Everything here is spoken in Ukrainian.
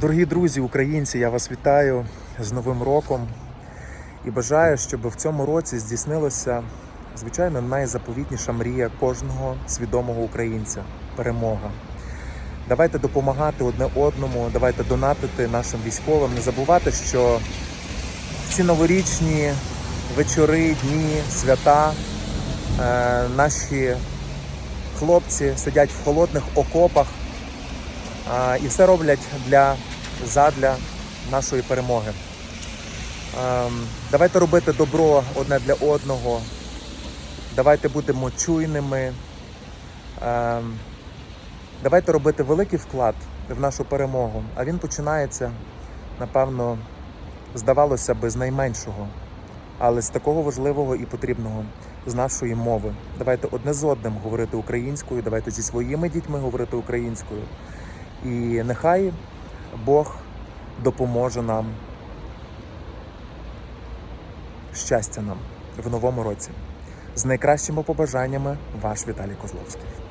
Дорогі друзі, українці, я вас вітаю з Новим роком і бажаю, щоб в цьому році здійснилася, звичайно, найзаповітніша мрія кожного свідомого українця перемога. Давайте допомагати одне одному, давайте донатити нашим військовим, не забувати, що в ці новорічні вечори, дні, свята е, наші хлопці сидять в холодних окопах і все роблять для задля нашої перемоги. Ем, Давайте робити добро одне для одного. Давайте будемо чуйними. Ем, Давайте робити великий вклад в нашу перемогу. А він починається, напевно, здавалося би, з найменшого, але з такого важливого і потрібного з нашої мови. Давайте одне з одним говорити українською, давайте зі своїми дітьми говорити українською. І нехай Бог допоможе нам щастя нам в новому році. З найкращими побажаннями, ваш Віталій Козловський.